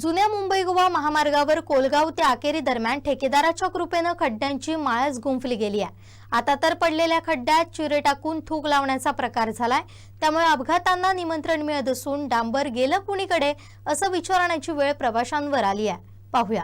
जुन्या मुंबई गोवा महामार्गावर कोलगाव ते आकेरी दरम्यान ठेकेदाराच्या कृपेनं खड्ड्यांची माळच गुंफली गेली आहे. आता तर पडलेल्या खड्ड्यात चिरे टाकून थूक लावण्याचा प्रकार झालाय. त्यामुळे अपघातांना निमंत्रण मिळत असून डांबर गेलं कुणीकडे असं विचारण्याची वेळ प्रवाशांवर आली आहे. पाहूया.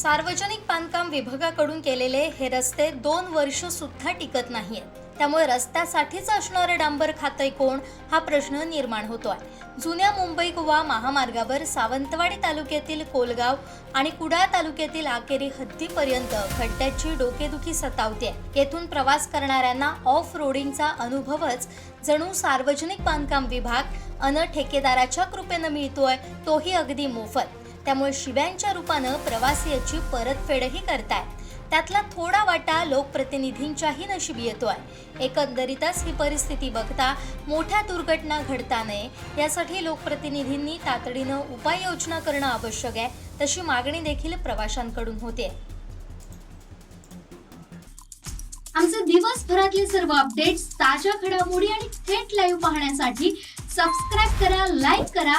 सार्वजनिक बांधकाम विभागाकडून केलेले हे रस्ते दोन वर्ष सुद्धा टिकत नाहीयेत. त्यामुळे रस्त्यासाठीच असणारं डांबर खातंय कोण हा प्रश्न निर्माण होतोय. जुन्या मुंबई गोवा महामार्गावर सावंतवाडी तालुक्यातील कोलगाव आणि कुडाळ तालुक्यातील आकेरी हद्दीपर्यंत खड्ड्याची डोकेदुखी सतावते येथून प्रवास करणाऱ्यांना ऑफ रोडिंगचा अनुभवच जणू सार्वजनिक बांधकाम विभाग अन ठेकेदाराच्या कृपेनं मिळतोय तोही अगदी मोफत. त्यामुळे शिव्यांच्या रूपानं प्रवासी याची परतफेडही करताय त्यातला थोडा वाटा लोकप्रतिनिधींच्याही नशिबी येतोय. एकंदरीतच ही परिस्थिती बघता मोठ्या दुर्घटना घडता नये यासाठी लोकप्रतिनिधींनी तातडीनं उपाययोजना करणं आवश्यक आहे तशी मागणी देखील प्रवाशांकडून होते. आमचे दिवसभरातले सर्व अपडेट्स ताज्या घडामोडी आणि थेट लाईव्ह पाहण्यासाठी सबस्क्राईब करा लाईक करा